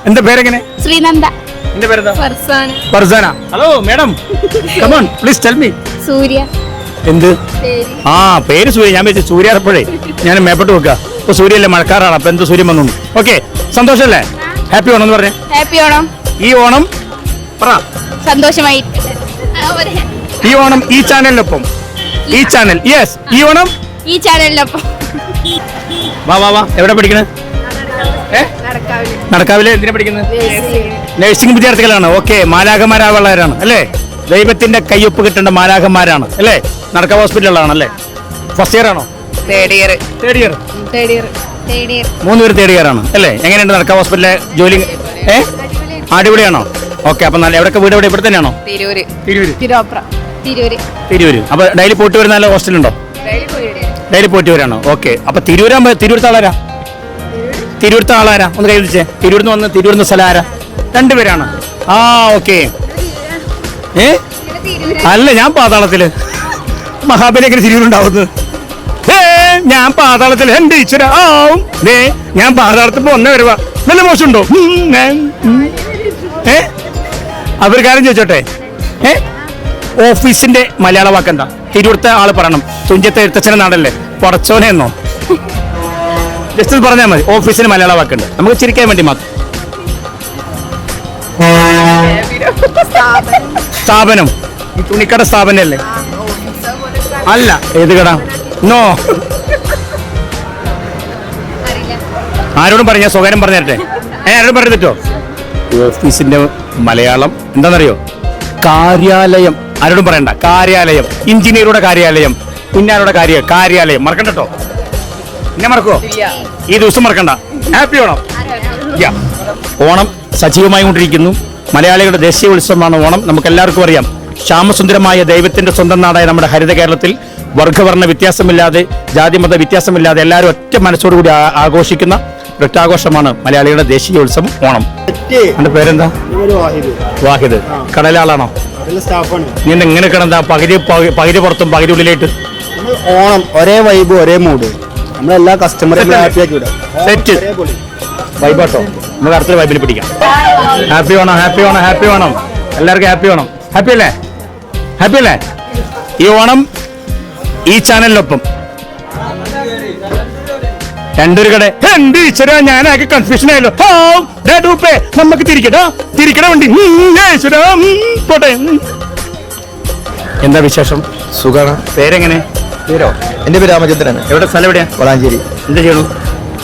എന്റെ പേരെങ്ങനെ? ശ്രീനന്ദ. എന്റെ പേരെന്താ? Farsana. Hello madam. Come on please tell me Surya. എന്ത്? ആ പേര് സൂര്യ. ഞാൻ വെച്ചു സൂര്യ അപ്പോഴേ ഞാൻ മേപ്പെട്ട് വെക്കുക ഇപ്പൊ സൂര്യല്ലേ മഴക്കാറാണ്. അപ്പൊ എന്ത് സൂര്യൻ വന്നു ഓക്കെ സന്തോഷല്ലേ? ഹാപ്പി ഓണം എന്ന് പറഞ്ഞേ. ഹാപ്പി ഓണം. ഈ ഓണം പറ. സന്തോഷമായി. ഈ ഓണം ഈ ചാനലിനൊപ്പം ഈ ചാനൽ യെസ് ഈ ഓണം ഈ ചാനലിലപ്പോ വാ വാ വാ. എവിടെ പഠിക്കണേ? നടക്കാവിലെ. എന്തിനാ പഠിക്കുന്നത് നഴ്സിംഗ് വിദ്യാർത്ഥികളാണ്. ഓക്കെ മാലാഖമാരാവുള്ളവരാണ് അല്ലേ? ദൈവത്തിന്റെ കയ്യൊപ്പ് കിട്ടേണ്ട മാലാഖന്മാരാണ് അല്ലേ? നടക്ക ഹോസ്പിറ്റലിലാണ് അല്ലേ? ഫസ്റ്റ് ഇയർ ആണോ? Third year third year third year third year മൂന്ന് പേര് തേർഡ് ഇയർ ആണ് അല്ലേ? എങ്ങനെയുണ്ട് നടക്ക ഹോസ്പിറ്റലിലെ ജോലി? ഏ? അടിപൊളിയാണോ? ഓക്കെ അപ്പൊ നല്ല എവിടെ വീട് എവിടെ? ഇവിടെ തന്നെയാണോ തിരൂര്. തിരൂര്. തിരുവപ്ര. തിരൂര്. അപ്പൊ ഡെയിലി പോയിട്ട് വരുന്ന നല്ല ഹോസ്റ്റലുണ്ടോ? ഡെയിലി പോയിട്ട് വരാണോ? ഓക്കെ. അപ്പൊ തിരൂരാകുമ്പോ തിരൂരത്തെ ആളാരാ? തിരൂരത്തെ ആളാരാ? ഒന്ന് കൈ വിളിച്ചേ തിരൂരിന്ന് വന്ന് തിരൂരിന്ന് സ്ഥലം ആരാ? രണ്ടുപേരാണ് ആ ഓക്കെ. ഏ? അല്ല ഞാൻ പാതാളത്തിൽ. മഹാബലി എങ്ങനെ തിരിയുണ്ടാവുന്നത് ഏ ഞാൻ പാതാളത്തിൽ എന്റെ ഈശ്വര. ആവും ദേ ഞാൻ പാതാളത്തിൽ പോന്ന വരുവാ. നല്ല മോശമുണ്ടോ? ഏ? അവർ കാര്യം ചോദിച്ചോട്ടെ? ഏ? ഓഫീസിന്റെ മലയാള വാക്കെന്താ തിരുവടുത്ത ആൾ പറയണം. തുഞ്ചത്തെ എഴുത്തച്ഛന നാടല്ലേ? പൊറച്ചോനെ എന്നോ? ജസ്റ്റ് പറഞ്ഞാൽ മതി. ഓഫീസിന് മലയാള വാക്കുണ്ട് നമുക്ക് ചിരിക്കാൻ വേണ്ടി മാത്രം. സ്ഥാപനം. ഈ തുണിക്കട സ്ഥാപനല്ലേ? അല്ല. ഏത് കട? നോ. ആരോടും പറഞ്ഞ സ്വകാര്യം പറഞ്ഞു ഏ ആരോടും പറഞ്ഞു തെറ്റോ ഓഫീസിന്റെ മലയാളം എന്താണെന്നറിയോ കാര്യാലയം. ആരോടും പറയണ്ട. കാര്യാലയം. എഞ്ചിനീയറുടെ കാര്യാലയം. കുഞ്ഞാരുടെ കാര്യ കാര്യാലയം. മറക്കണ്ട കേട്ടോ പിന്നെ മറക്കോ ഈ ദിവസം മറക്കണ്ട. ഹാപ്പി ഓണം. ഓണം സജീവമായി കൊണ്ടിരിക്കുന്നു. മലയാളികളുടെ ദേശീയ ഉത്സവമാണ് ഓണം. നമുക്ക് എല്ലാവർക്കും അറിയാം. ശ്യാമസുന്ദരമായ ദൈവത്തിന്റെ സ്വന്തം നാടായ നമ്മുടെ ഹരിത കേരളത്തിൽ വർഗവർണ വ്യത്യാസമില്ലാതെ ജാതിമത വ്യത്യാസമില്ലാതെ എല്ലാവരും ഒറ്റ മനസ്സോടുകൂടി ആഘോഷിക്കുന്ന ഒരൊറ്റാഘോഷമാണ് മലയാളികളുടെ ദേശീയ ഉത്സവം ഓണം. എന്റെ പേരെന്താ? വാഹിദ്. കടലാളാണോ? നീ എന്താ ഇങ്ങനെ കിടന്നാ? പകുതി പകു- പകുതി പുറത്തും പകുതി ഉള്ളിലായിട്ട് ഓണം ഒരേ വൈബ് ഒരേ മൂഡ് നമ്മളെല്ലാ കസ്റ്റമറും Set ഹാപ്പി ആക്കി വിടാം സെറ്റ്. വൈബാട്ടോ നമുക്ക് അടുത്ത വൈബിൽ പിടിക്കാം. ഹാപ്പി വേണം ഹാപ്പി വേണം ഹാപ്പി വേണം എല്ലാവർക്കും ഹാപ്പി വേണം ഹാപ്പി അല്ലേ? ഹാപ്പി അല്ലേ? ഈ ഓണം ഈ ചാനലിനൊപ്പം രണ്ടൊരു കട. എന്ത് ഈശ്വര ഞാനാകെ കൺഫ്യൂഷൻ ആയല്ലോ. ഡൂപ്പേ, നമുക്ക് തിരിക്കട്ടോ തിരിക്കണ വണ്ടി. ഈശ്വര, പോട്ടെ. എന്താ വിശേഷം? സുഖാണ്. പേരെങ്ങനെ? പേരോ എന്റെ പേര് രാമചന്ദ്രൻ. എവിടെ? സ്ഥലം എവിടെയാ? വളാഞ്ചേരി. എന്താ ചെയ്യണു?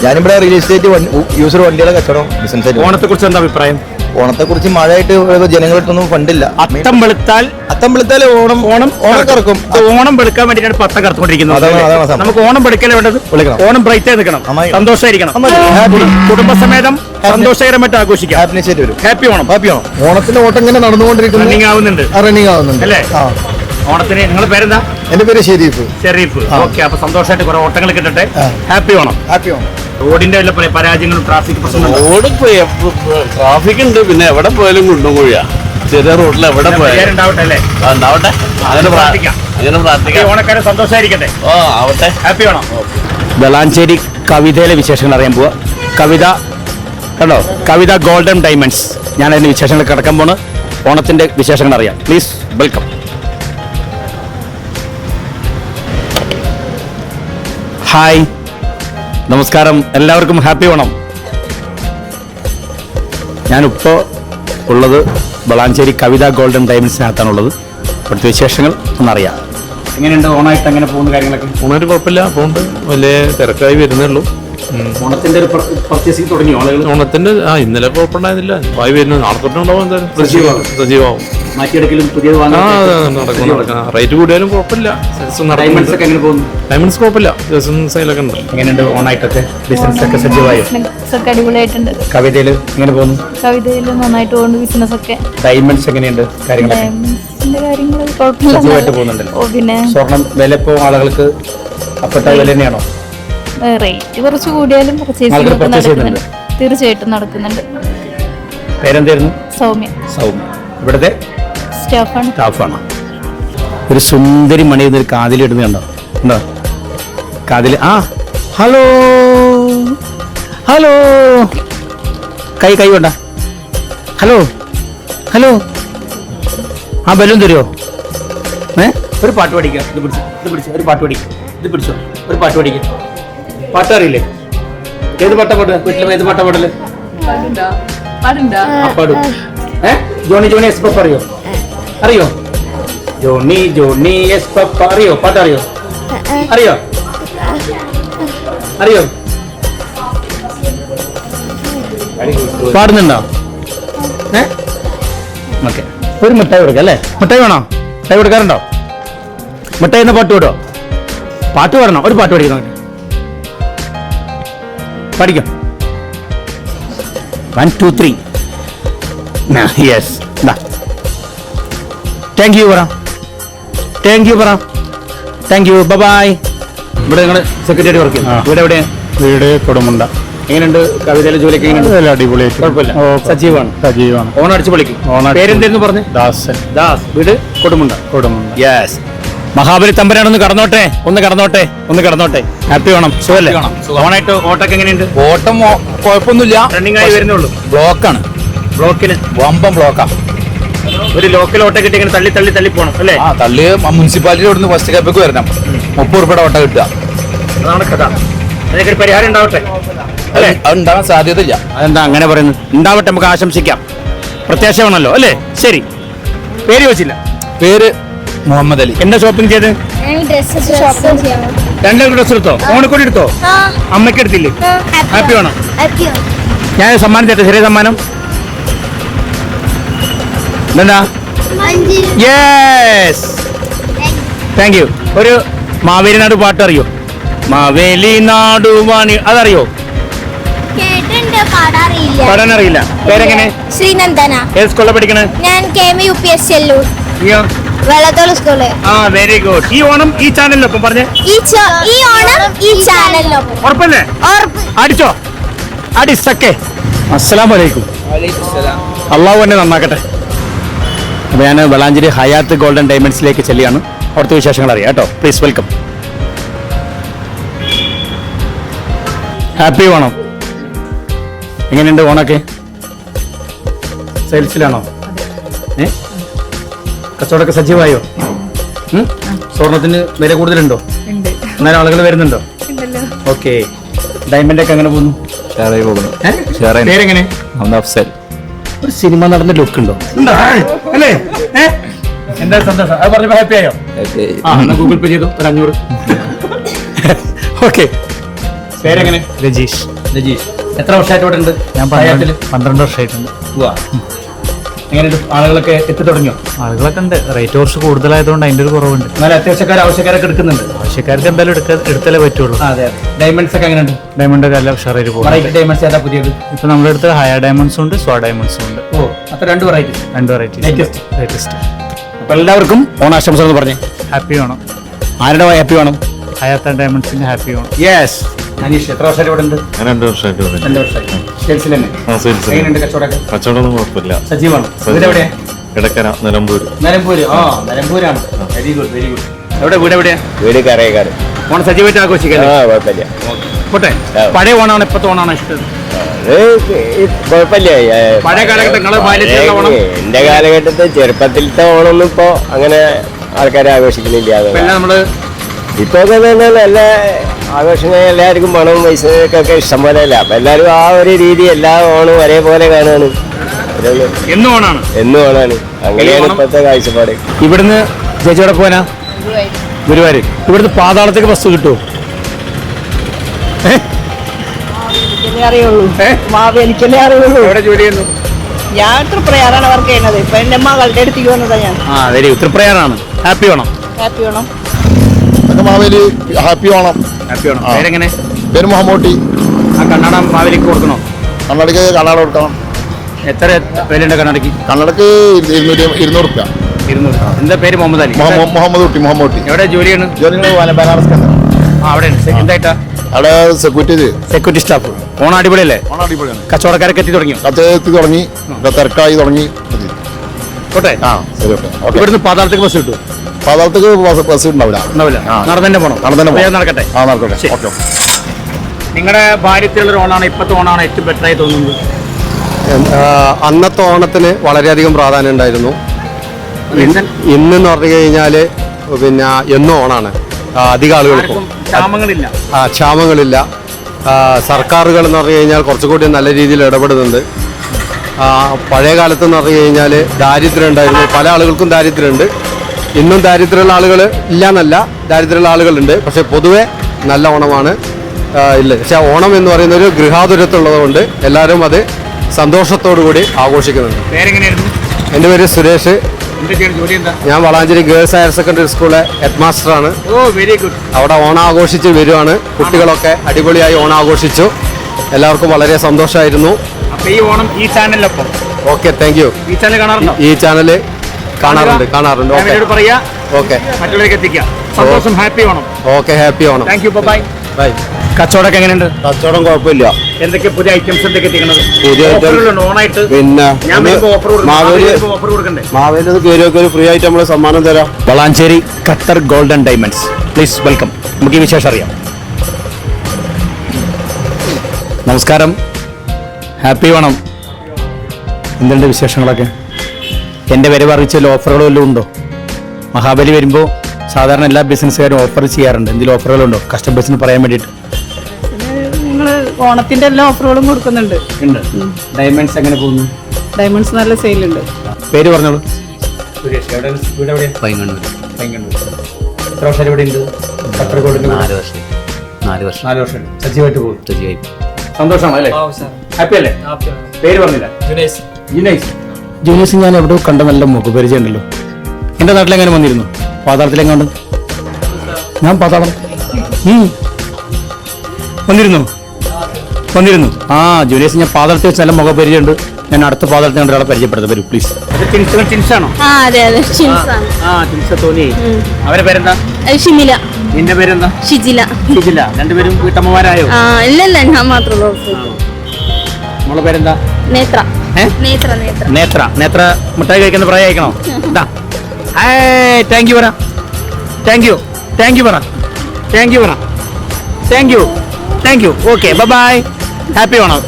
ഞാനിവിടെ റിയൽ എസ്റ്റേറ്റ് യൂസർ വണ്ടികളെ കച്ചവടം ബിസിനസ് ഓണത്തെ കുറിച്ച് എന്താ അഭിപ്രായം? ഓണത്തെ കുറിച്ച് മഴയായിട്ട് ജനങ്ങൾക്കൊന്നും ഫണ്ടില്ല. അത്തം വെളുത്താൽ അത്തം വെളുത്താൽ ഓണം ഓണം ഓണം കറക്കും. ഓണം വെളുക്കാൻ വേണ്ടിയിട്ടാണ് പത്തം കറുത്തുകൊണ്ടിരിക്കുന്നത്. നമുക്ക് ഓണം വെളുക്കലേ വേണ്ടത്? വെളുക്കണം. ഓണം ബ്രൈറ്റ് ആയി നിൽക്കണം. സന്തോഷമായിരിക്കണം. കുടുംബസമേതം സന്തോഷകരമായിട്ട് ആഘോഷിക്കാം. ഹാപ്പിനെസ് ആയിട്ട് വരും. ഹാപ്പി ഓണം. ഹാപ്പി ഓണം. ഓണത്തിന്റെ ഓട്ടം ഇങ്ങനെ നടന്നുകൊണ്ടിരിക്കുന്നു. റണ്ണിങ് ആവുന്നുണ്ട്. റണ്ണിങ് ആവുന്നുണ്ട്. അല്ലേ? ഓണത്തിന് നിങ്ങളുടെ പേരെന്താ? എന്റെ പേര് ഷെരീഫ്. ഷെരീഫ്. ഓക്കെ അപ്പൊ സന്തോഷമായിട്ട് കുറെ ഓട്ടങ്ങൾ കിട്ടട്ടെ. ഹാപ്പി ഓണം. ഹാപ്പി ഓണം. റോഡിന്റെ വല്ല പരാജയങ്ങളും ട്രാഫിക് റോഡ് ട്രാഫിക് ഉണ്ട്. പിന്നെ എവിടെ പോയാലും കുണ്ടും കുഴിയാ ചെറിയ റോഡിൽ എവിടെ പോയാലും. ഉണ്ടാവട്ടെ. അങ്ങനെ പ്രാ- പ്രാർത്ഥിക്കാം. അങ്ങനെ പ്രാർത്ഥിക്കാം. ഓണക്കാരെ സന്തോഷമായിരിക്കട്ടെ ഓ ആവട്ടെ. ഹാപ്പി ഓണം വെളാഞ്ചേരി കവിതയിലെ വിശേഷങ്ങൾ അറിയാൻ പോവാ. കവിത കണ്ടോ? Kavitha golden diamonds. ഞാൻ അതിന്റെ വിശേഷങ്ങൾ കിടക്കാൻ പോണ്. ഓണത്തിന്റെ വിശേഷങ്ങൾ അറിയാം. പ്ലീസ് വെൽക്കം ഹായ് നമസ്കാരം. എല്ലാവർക്കും ഹാപ്പി ഓണം. ഞാനിപ്പോൾ ഉള്ളത് വളാഞ്ചേരി കവിത ഗോൾഡൻ ഡയമണ്ട്സിനകത്താണുള്ളത്. ഇവിടുത്തെ വിശേഷങ്ങൾ ഒന്നറിയാം. എങ്ങനെയുണ്ട്? ഓണായിട്ട് അങ്ങനെ പോകുന്ന? കാര്യങ്ങളൊക്കെ? ഓണൊരു കുഴപ്പമില്ല. പോകുന്നുണ്ട്. വലിയ തിരക്കായി വരുന്നേ ഉള്ളൂ. ഉം. ഓണത്തിന്റെ ഒരു പർച്ചേസിങ് തുടങ്ങി ആളുകൾ. ഓണത്തിന്റെ ആ ഇന്നലെ കുഴപ്പമുണ്ടായിരുന്നില്ല. വായി വരുന്നു നാളെ എന്തായാലും. സജീവമാവും മാറ്റിയെടുക്കലും പുതിയത് ആ നടക്കും നടക്കും. റേറ്റ് കൂടിയാലും കുഴപ്പമില്ല. ഡയമണ്ട്സ് ഒക്കെ എങ്ങനെ പോകുന്നു? ഡയമണ്ട്സ് കുഴപ്പമില്ല. ദിവസം സെയിലൊക്കെ ഉണ്ട്. എങ്ങനെയുണ്ട് ഓണായിട്ടൊക്കെ? ബിസിനസ് ഒക്കെ സജീവമായി ബിസിനസ് ഒക്കെ അടിപൊളിയായിട്ടുണ്ട്. കവിതയിൽ എങ്ങനെ പോകുന്നു? കവിതയിൽ നന്നായിട്ട് പോകുന്നു ബിസിനസ് ഒക്കെ. ഡയമണ്ട്സ് എങ്ങനെയുണ്ട് കാര്യങ്ങളൊക്കെ? കാര്യങ്ങൾ കുഴപ്പമില്ല. പോകുന്നുണ്ടല്ലോ. പിന്നെ? സ്വർണം വില ഇപ്പോൾ ആളുകൾക്ക് അപ്പട്ടായ വില തന്നെയാണോ? റേറ്റ് കുറച്ച് കൂടിയാലും പർച്ചേസിംഗ് നടക്കുന്നുണ്ട്. തീർച്ചയായിട്ടും നടക്കുന്നുണ്ട്. പേരെന്തായിരുന്നു? സൗമ്യ. സൗമ്യ. ഇവിടുത്തെ? സ്റ്റാഫാണ്. സ്റ്റാഫാണ്? ഒരു സുന്ദരി മണി എന്നൊരു കാതിലിടുന്ന കണ്ടോ? ഉണ്ടോ? കാതിൽ ആ ഹലോ ഹലോ. കൈ കൈ കൊണ്ട. Hello hello. ആ ബലൂൺ തരുമോ ഏ? ഒരു പാട്ട് പഠിക്കാം. ഇത് പിടിച്ചു ഇത് പിടിച്ചു ഒരു പാട്ട് പഠിക്കാം. ഇത് പിടിച്ചോ. ഒരു പാട്ട് പഠിക്കാം. പാട്ട് അറിയില്ലേ ഏത് പാട്ടാ പാട്ട് വീട്ടിലും ഏത് പാട്ടാ പാടൽ? പാടും. ഏ? ജോണി ജോണി എസ് പപ്പ അറിയോ? അറിയോ? ജോണി ജോണി എസ് പപ്പ അറിയോ? പാട്ട് അറിയോ അറിയോ? അറിയോ? പാടുന്നുണ്ടോ? ഏ? ഓക്കെ. ഒരു മിഠായി കൊടുക്കാം അല്ലേ? മിഠായി വേണോ? മിഠായി കൊടുക്കാറുണ്ടോ? മിഠായി എന്ന പാട്ട് വിടോ പാട്ട് പാടണം? ഒരു പാട്ട് പഠിക്കണം പഠിക്കാം. One two three yes thank you പറ താങ്ക് യു പറ താങ്ക് യു ബബായ് ഇവിടെ നിങ്ങൾ സെക്രട്ടറി വർക്ക് ചെയ്യുന്നു. ഇവിടെ എവിടെ വീട് കൊടുമുണ്ട. എങ്ങനെയുണ്ട്? കവിതയിലെ ജോലിയൊക്കെ എങ്ങനെയുണ്ട്? അടിപൊളിയായിട്ട്. കുഴപ്പമില്ല. സജീവാണ്. സജീവാണ്. ഓണടിച്ച് ഓണ പേരെന്തായിരുന്നു പറഞ്ഞു? ദാസൻ. ദാസ്. വീട് കൊടുമുണ്ട. കൊടുമുണ്ട. യെസ് മഹാബലി തമ്പരാനൊന്ന് കടന്നോട്ടെ? ഒന്ന് കടന്നോട്ടെ ഒന്ന് കടന്നോട്ടെ. ഹാപ്പി വേണം. സുഖല്ലേ? ഓണം, സുഖം. ഓണായിട്ട് ഓട്ടൊക്കെ എങ്ങനെയുണ്ട്? ഓട്ടം കുഴപ്പമൊന്നുമില്ല. റണ്ണിംഗ് ആയി വരുന്നുള്ളൂ. ബ്ലോക്കാണ് ബ്ലോക്കിന് വമ്പം ബ്ലോക്കാ ഒരു ലോക്കൽ ഓട്ടം കിട്ടി ഇങ്ങനെ തള്ളി തള്ളി തള്ളി പോകണം അല്ലേ? ആ തള്ളി മുനിസിപ്പാലിറ്റി ഇവിടുന്ന് ഫസ്റ്റ് ക്യാബിലേക്ക് വരണം. മുപ്പത് ഉറുപ്പിയുടെ ഓട്ടം കിട്ടുക. അതാണ് കഥ. അതിനൊക്കെ ഒരു പരിഹാരം ഉണ്ടാവട്ടെ? അല്ലേ? അത് ഉണ്ടാകാൻ സാധ്യതയില്ല. അതെന്താ അങ്ങനെ പറയുന്നത്? ഉണ്ടാവട്ടെ നമുക്ക് ആശംസിക്കാം. പ്രത്യാശ വേണമല്ലോ അല്ലേ? ശരി. പേര് വെച്ചില്ല പേര് മുഹമ്മദ് അലി. എന്താ ഷോപ്പിംഗ് ചെയ്ത്? രണ്ടു ഡ്രസ് എടുത്തോ? ഓണക്കൂടി എടുത്തോ? അമ്മയ്ക്ക് എടുത്തില്ലേ? ഹാപ്പി ആണോ ഞാൻ സമ്മാനം ചേട്ടാ ചെറിയ സമ്മാനം? എന്താ യെസ് താങ്ക് യു ഒരു മാവേലി നാട് പാട്ട് അറിയോ മാവേലി നാടുവാണി അതറിയോ? കേട്ടിട്ടുണ്ട്? പാടാറിയില്ല. പാടാൻ അറിയില്ല പേരെങ്ങനെ? ശ്രീനന്ദന. ഏത് സ്കൂളിൽ പഠിക്കണേ? ഞാൻ K M U P S Chellur. Vallathol school ആ വെരി ഗുഡ് ഈ ഓണം ഈ ചാനലിലൊപ്പം പറഞ്ഞേ? ഈ ഈ ഓണം ഈ ചാനലിനൊപ്പം ഉറപ്പല്ലേ? അടിച്ചോ. അടിച്ചോ അടിസക്കെ അസ്സലാം വലൈക്കും അള്ളാഹു എന്നെ നന്നാക്കട്ടെ. അപ്പോൾ ഞാൻ വെളാഞ്ചേരി ഹയാത്ത് ഗോൾഡൻ ഡയമണ്ട്സിലേക്ക് ചെല്ലിയാണ് അവിടുത്തെ വിശേഷങ്ങൾ അറിയാം. കേട്ടോ. Please welcome happy Onam. എങ്ങനെയുണ്ട് ഓണൊക്കെ സെയിൽസിലാണോ ഏ? കച്ചവടമൊക്കെ സജീവമായോ? സ്വർണത്തിന് വില കൂടുതലുണ്ടോ? ഉണ്ട്. എന്നാലും ആളുകൾ വരുന്നുണ്ടോ? ഓക്കെ. ഡയമണ്ട് ഒക്കെ അങ്ങനെ പോകുന്നു? പേരെങ്ങനെ? ഒരു സിനിമ നടന്ന ലുക്ക് ഉണ്ടോ? അല്ലേ? എന്താ സന്തോഷം? അത് പറഞ്ഞപ്പോ ഹാപ്പി ആയോ? ഗൂഗിൾ പേ ചെയ്തു. ഒരു അഞ്ഞൂറ്. ഓക്കെ. പേരെങ്ങനെ? രജീഷ്. രജീഷ്. എത്ര വർഷമായിട്ട് ഇവിടെ ഉണ്ട്? ഞാൻ? പന്ത്രണ്ട് വർഷമായിട്ടുണ്ട്. എങ്ങനെയുണ്ട് ആളുകളൊക്കെ എത്തി തുടങ്ങിയോ ആളുകളൊക്കെ ഉണ്ട്. റേറ്റ് കുറച്ച് കൂടുതലായതുകൊണ്ട് അതിന്റെ ഒരു കുറവുണ്ട്. എന്നാലും അത്യാവശ്യക്കാർ ആവശ്യക്കാരൊക്കെ എടുക്കുന്നുണ്ട്. ആവശ്യക്കാർക്ക് എന്തായാലും എടുക്ക എടുത്താലേ പറ്റുള്ളൂ. അതെ ഡയമണ്ട്സ് ഒക്കെ എങ്ങനെയുണ്ട്? ഡയമണ്ട് ഒക്കെ എല്ലാം ഉഷാറായിട്ട് പോകും ഡയമണ്ട്സ് ഏതാ പുതിയത്? ഇപ്പൊ നമ്മുടെ അടുത്ത് ഹയർ ഡയമണ്ട്സും ഉണ്ട് സ്വാ ഡയമണ്ട്സും ഉണ്ട്. ഓ അപ്പൊ രണ്ട് വെറൈറ്റി രണ്ട് വെറൈറ്റി Latest. ലേറ്റസ്റ്റ് അപ്പൊ എല്ലാവർക്കും ഓണാശംസ എന്ന് പറഞ്ഞേ. ഹാപ്പി വേണം. ആരുടെ ഹാപ്പി വേണം? ഹയാത്ത ഡയമണ്ട്സിന്റെ ഹാപ്പി വേണം യെസ് അനീഷ് എത്ര വർഷമായിട്ട് ഇവിടെ ഉണ്ട്? ഞാൻ രണ്ട് വർഷമായിട്ട് ഇവിടെ രണ്ട് വർഷമായി. സെയിൽസിൽ തന്നെ? ആ, സെയിൽസ്. എങ്ങനെയുണ്ട് കച്ചവടമൊക്കെ? കച്ചവടമൊന്നും കുഴപ്പമില്ല. സജീവാണ്? ഇതെവിടെയാ ഇടക്കര നിലമ്പൂര് നിലമ്പൂര്. ആ നിലമ്പൂരാണ്. വെരി ഗുഡ് വെരി ഗുഡ് എവിടെ? വീട് എവിടെയാ വീട് കരയക്കാട് ഓണം സജീവമായിട്ട് ആഘോഷിക്കല്ലേ കുഴപ്പമില്ല. പോട്ടെ. പഴയ ഓണാണ് ഇപ്പത്തെ ഓണമാണ് ഇഷ്ടം? കുഴപ്പമില്ല. പഴയ കാലഘട്ടങ്ങളെ ബാല്യത്തിലുള്ള ഓണം? എന്റെ കാലഘട്ടത്തെ ചെറുപ്പത്തിലത്തെ ഓണമൊന്നും ഇപ്പൊ അങ്ങനെ ആൾക്കാരെ ആഘോഷിക്കുന്നില്ല. എല്ലാം നമ്മൾ ഇപ്പൊ നല്ല ആഘോഷങ്ങൾ എല്ലാവർക്കും പണവും പൈസക്കൊക്കെ ഇഷ്ടം പോലെ അല്ല? അപ്പൊ എല്ലാവരും ആ ഒരു രീതി എല്ലാ ഓണവും ഒരേപോലെ കാണുകയാണ് എന്നും ഓണാണ്. എന്നും ഓണാണ്. അങ്ങനെയാണ് ഓണം- ഇപ്പോഴത്തെ കാഴ്ചപ്പാട്. ഇവിടുന്ന് ചേച്ചിയോടെ പോനാ ഗുരുവായൂർ. ഇവിടുന്ന് പാതാളത്തേക്ക് ബസ് കിട്ടുമോ അറിയുള്ളൂ. മാവേലിക്കല്ലേ അറിയുള്ളൂ. എവിടെ ജോലി ചെയ്യുന്നു? ഞാൻ ഇത്ര പ്രയാറാണ് വർക്ക് ചെയ്യുന്നത്. ഇപ്പൊ എന്റെ മകളുടെ അടുത്തേക്ക് വന്നതാ ഞാൻ. ആ വെരി ഗുഡ് തൃപ്രയാറാണ്. ഹാപ്പി ഓണം ഹാപ്പി വേണം. മാവേലി ഹാപ്പി ഓണം. ഹാപ്പി ഓണം. പേരെങ്ങനെ? പേര് മുഹമ്മൂട്ടി ആ കണ്ണട മാവേലിക്ക് കൊടുക്കണോ? കണ്ണടക്ക് കണ്ണാട കൊടുക്കണം. എത്ര പേരുണ്ട് കണ്ണടക്ക്? കണ്ണടക്ക് ഇരുന്നൂറ്റി ഇരുന്നൂറ് രൂപ ഇരുന്നൂറ്. എന്താ പേര് മുഹമ്മദ് അലി? മുഹമ്മ- മുഹമ്മദ് കുട്ടി മുഹമ്മൂട്ടി എവിടെ ജോലിയാണ്? ജോലി ബനാറസ് അവിടെ എന്തായിട്ടാ? അവിടെ സെക്യൂരിറ്റി സെക്യൂരിറ്റി സ്റ്റാഫ് ഓണം അടിപൊളിയല്ലേ? ഓണം അടിപൊളിയാണ്. കച്ചവടക്കാരൊക്കെ എത്തി തുടങ്ങി. കച്ചവടത്തി തുടങ്ങി തിരക്കായി തുടങ്ങി. ഓട്ടെ ആ ശരി ഓക്കെ. ഇവിടുന്ന് പാതാളത്തേക്ക് ബസ് കിട്ടും പാതാളത്തേക്ക് ബസ് ബസ് ഉണ്ടാവില്ല. ഉണ്ടാവില്ല. പോകണം നടന്നെ പോണം. നടന്നു വേഗം നടക്കട്ടെ. ആ നടക്കട്ടെ. ഓക്കെ നിങ്ങളുടെ ഭാര്യത്തിലുള്ള ഓണാണ് ഇപ്പോഴത്തെ ഓണാണ് ഏറ്റവും ബെറ്ററായി തോന്നുന്നത്? അന്നത്തെ ഓണത്തിന് വളരെയധികം പ്രാധാന്യം ഉണ്ടായിരുന്നു. ഇന്ന് ഇന്നെന്ന് പറഞ്ഞു കഴിഞ്ഞാൽ പിന്നെ എന്നും ഓണാണ്. അധിക ആളുകൾക്കും. ക്ഷാമങ്ങളില്ല. ആ, ക്ഷാമങ്ങളില്ല. സർക്കാരുകൾ എന്ന് പറഞ്ഞു കഴിഞ്ഞാൽ കുറച്ചുകൂടി നല്ല രീതിയിൽ ഇടപെടുന്നുണ്ട്. പഴയ കാലത്ത് എന്ന് പറഞ്ഞു കഴിഞ്ഞാൽ ദാരിദ്ര്യം ഉണ്ടായിരുന്നു. പല ആളുകൾക്കും ദാരിദ്ര്യമുണ്ട്. ഇന്നും ദാരിദ്ര്യമുള്ള ആളുകൾ ഇല്ല എന്നല്ല ദാരിദ്ര്യമുള്ള ആളുകളുണ്ട്. പക്ഷെ പൊതുവെ നല്ല ഓണമാണ്. ഇല്ല. പക്ഷെ ഓണം എന്ന് പറയുന്ന ഒരു ഗൃഹാതുരത്തുള്ളതുകൊണ്ട് എല്ലാവരും അത് സന്തോഷത്തോടു കൂടി ആഘോഷിക്കുന്നുണ്ട് എന്റെ പേര് സുരേഷ്. ഞാൻ വളാഞ്ചേരി ഗേൾസ് ഹയർ സെക്കൻഡറി സ്കൂളിലെ ഹെഡ് മാസ്റ്റർ ആണ് അവിടെ ഓണം ആഘോഷിച്ച് വരുവാണ്. കുട്ടികളൊക്കെ അടിപൊളിയായി ഓണം ആഘോഷിച്ചു എല്ലാവർക്കും വളരെ സന്തോഷമായിരുന്നു. ഈ ഓണം ഈ ചാനലിലൊപ്പം. Okay thank you. ഈ ചാനൽ കാണാറുണ്ടോ? ഈ ചാനൽ കാണാറുണ്ട് കാണാറുണ്ട്. ഓക്കെ. മറ്റുള്ളവർക്ക് എത്തിക്കാം. സന്തോഷം happy Onam okay happy Onam thank you bye bye. കച്ചവടമൊക്കെ എങ്ങനെയുണ്ട്? കച്ചവടം കുഴപ്പമില്ല. എന്തൊക്കെ പുതിയ ഐറ്റംസ് എന്തൊക്കെ എത്തിക്കണത്? പുതിയ items- ഓഫറുകളുണ്ട് ഓണായിട്ട്? പിന്നെ മാവേലി കയറിയൊക്കെ ഫ്രീ ആയിട്ട് നമ്മൾ സമ്മാനം തരാം. Valanchery Qatar golden diamonds. Please welcome നമുക്ക് ഈ വിശേഷം അറിയാം. നമസ്കാരം. ഹാപ്പി വേണം. എന്തുണ്ട് വിശേഷങ്ങളൊക്കെ? എന്റെ വരെ അറിയിച്ചതിൽ ഓഫറുകൾ വല്ലതും ഉണ്ടോ? മഹാബലി വരുമ്പോൾ സാധാരണ എല്ലാ ബിസിനസ്സുകാരും ഓഫർ ചെയ്യാറുണ്ട്. എന്തെങ്കിലും ഓഫറുകളുണ്ടോ കസ്റ്റമേഴ്സിന് പറയാൻ വേണ്ടിയിട്ട്. നിങ്ങൾ ഓണത്തിന്റെ എല്ലാ ഓഫറുകളും കൊടുക്കുന്നുണ്ട്. ഉണ്ട്. ഡയമണ്ട്സ് എങ്ങനെ പോകുന്നു? ഡയമണ്ട്സ് നല്ല സെയിലുണ്ട് പേര് പറഞ്ഞോളൂ. സുരേഷ് എവിടെ? വീട് എവിടെയാണ് പൈങ്ങണ്ണൂർ പൈങ്കണ്ണൂർ എത്ര വർഷം ഇവിടെ ഉണ്ട്? ഗോൾഡിന്റെ നാല് വർഷം. നാല് വർഷം. നാല് വർഷം. സജീവമായിട്ട് പോകും. സജീവായി സന്തോഷമാണ് അല്ലേ? ഹാപ്പി അല്ലേ? പേര് പറഞ്ഞില്ല. ജുനൈസ്. ജുനൈസ്. ഞാൻ എവിടെ കണ്ട നല്ല മുഖപരിചയം ഉണ്ടല്ലോ. എന്റെ നാട്ടിലെങ്ങനെ വന്നിരുന്നു? പാതാളത്തിലെങ്ങാണ്ട്? ഞാൻ പാതാളം. വന്നിരുന്നു? വന്നിരുന്നു. ആ ജൂനിയേഴ്സ് ഞാൻ പാതാളത്തിൽ വെച്ച് നല്ല മുഖപരിചയം ഉണ്ട്. ഞാൻ അടുത്ത പാതാളത്തിൽ കണ്ട ഒരാളെ പരിചയപ്പെടുത്ത. വരൂ പ്ലീസ് ആണോ? ആ അതെ അതെ. ഷിൻസാണ് ആ ടിൻസ തോന്നി. അവരെ പേരെന്താ? ഷിമില. നിന്റെ പേരെന്താ? ഷിജില. ഷിജില. രണ്ടുപേരും വീട്ടമ്മമാരായോ? ആ ഇല്ല ഇല്ല ഞാൻ മാത്രമേ പേരെന്താ? നേത്ര? നേത്ര നേത്ര. മിഠായി കഴിക്കുന്ന പ്രായം അയക്കണോ താങ്ക് യു പറ. താങ്ക് യു താങ്ക് യു പറ. താങ്ക് യു പറ. Thank you thank you okay bye happy വേണം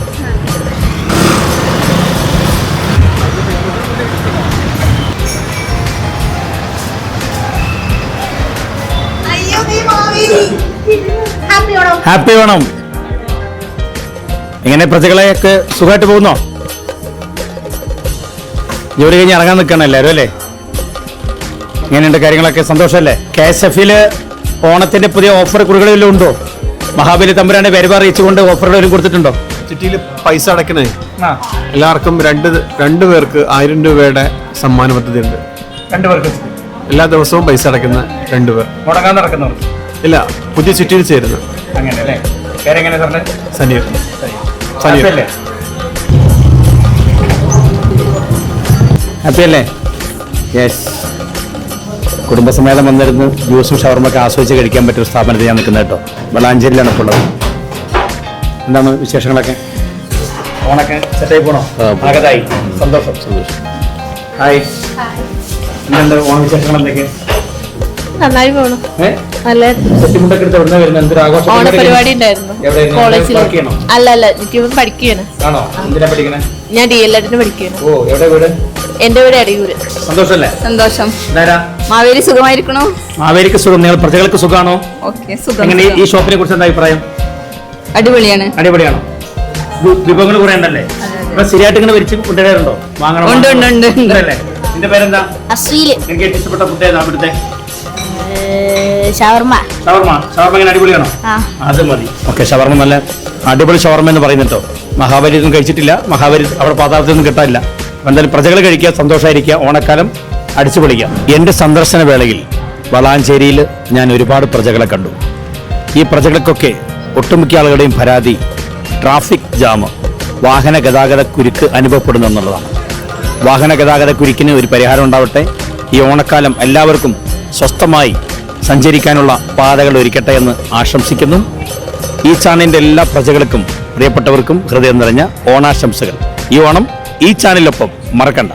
ഹാപ്പി ഓണം. എങ്ങനെ പ്രജകളെയൊക്കെ സുഖമായിട്ട് പോകുന്നോ? ജോലി കഴിഞ്ഞ് ഇറങ്ങാൻ നിൽക്കണം എല്ലാവരും അല്ലേ? ഇങ്ങനെയുണ്ട് കാര്യങ്ങളൊക്കെ. സന്തോഷമല്ലേ? കെ എസ് എഫിൽ ഓണത്തിന്റെ പുതിയ ഓഫർ കുറികളിലും ഉണ്ടോ? മഹാബലി തമ്പുരാന്റെ വരുവ അറിയിച്ചുകൊണ്ട് ഓഫറുകൾ കൊടുത്തിട്ടുണ്ടോ? ചിട്ടിയിൽ പൈസ അടക്കണേ. എല്ലാവർക്കും രണ്ട് രണ്ട് പേർക്ക് ആയിരം രൂപയുടെ സമ്മാന പദ്ധതി ഉണ്ട് രണ്ടുപേർക്ക് എല്ലാ ദിവസവും പൈസ അടക്കുന്ന രണ്ട് പേർ. മുടങ്ങാൻ നടക്കുന്നവർ. ഇല്ല പുതിയ ചിട്ടിയിൽ ചേരുന്നു. അങ്ങനെ അല്ലേ സാറിന്റെ സനീർ. ഹാപ്പി അല്ലേ യെസ് കുടുംബസമേതം വന്നിരുന്ന് ജ്യൂസും ഷവർമൊക്കെ ആസ്വദിച്ച് കഴിക്കാൻ പറ്റിയ ഒരു സ്ഥാപനത്തിൽ ഞാൻ നിൽക്കുന്നത് കേട്ടോ. വളാഞ്ചേരിയിലാണ് ഇപ്പോൾ ഉള്ളത്. എന്താണ് വിശേഷങ്ങളൊക്കെ? ഓണൊക്കെ സെറ്റായി പോണോ? ആകതായി സന്തോഷം. സന്തോഷം. ഹായ് എന്തുണ്ട് ഓണ വിശേഷങ്ങൾ എന്തൊക്കെ? നന്നായി പോണു. നല്ല ഓണപരിപാടി ഉണ്ടായിരുന്നു. കോളേജിൽ അല്ല അല്ല എനിക്ക് പഠിക്കുകയാണ്. ആണോ? എന്തിനാ പഠിക്കണേ? ഞാൻ ഡി എൽ എഡിന് പഠിക്കുകയാണ്. ഓ എവിടെ വീട്? എന്റെ വീട് അടിയൂര്. സന്തോഷല്ലേ? സന്തോഷം. മാവേലി സുഖമായിരിക്കണോ? മാവേലിക്ക് സുഖം. നിങ്ങൾ പ്രജകൾക്ക് സുഖമാണോ? ഓക്കെ സുഖം എങ്ങനെ ഈ- ഷോപ്പിനെ കുറിച്ച് എന്താ അഭിപ്രായം? അടിപൊളിയാണ്. അടിപൊളിയാണോ? വിഭവങ്ങൾ കുറെ ഉണ്ടല്ലേ? ശരിയായിട്ട് ഇങ്ങനെ വരിച്ച് കൊണ്ടുവരാറുണ്ടോ? വാങ്ങണം ഉണ്ട്, ഉണ്ട്, ഉണ്ട്. ഉണ്ടല്ലേ? നിന്റെ പേരെന്താ? അസ്വീൽ എനിക്ക് ഏറ്റവും ഇഷ്ടപ്പെട്ട ഫുഡ് ഏതാ ഇവിടുത്തെ ഷവർമ. ഷവർമ? ഷവർമ അടിപൊളിയാണോ? അത് മതി. ഓക്കെ ഷവർമ നല്ല അടിപൊളി ഷവർമ എന്ന് പറയുന്നുട്ടോ മഹാബലി ഒന്നും കഴിച്ചിട്ടില്ല. മഹാബലി അവിടെ പാതാളത്തൊന്നും കിട്ടാനില്ല. അപ്പൊ എന്തായാലും പ്രജകൾ കഴിക്കുക സന്തോഷമായിരിക്കുക ഓണക്കാലം അടിച്ചു പൊളിക്കുക എന്റെ സന്ദർശന വേളയിൽ വളാഞ്ചേരിയിൽ ഞാൻ ഒരുപാട് പ്രജകളെ കണ്ടു. ഈ പ്രജകൾക്കൊക്കെ ഒട്ടുമിക്ക ആളുകളുടെയും പരാതി ട്രാഫിക് ജാം വാഹന ഗതാഗത കുരുക്ക് അനുഭവപ്പെടുന്നു എന്നുള്ളതാണ്. വാഹന ഗതാഗത കുരുക്കിന് ഒരു പരിഹാരം ഉണ്ടാവട്ടെ. ഈ ഓണക്കാലം എല്ലാവർക്കും സ്വസ്ഥമായി സഞ്ചരിക്കാനുള്ള പാതകൾ ഒരുക്കട്ടെ എന്ന് ആശംസിക്കുന്നു. ഈ ചാനലിന്റെ എല്ലാ പ്രജകൾക്കും പ്രിയപ്പെട്ടവർക്കും ഹൃദയം നിറഞ്ഞ ഓണാശംസകൾ. ഈ ഓണം ഈ ചാനലിനൊപ്പം മറക്കണ്ട.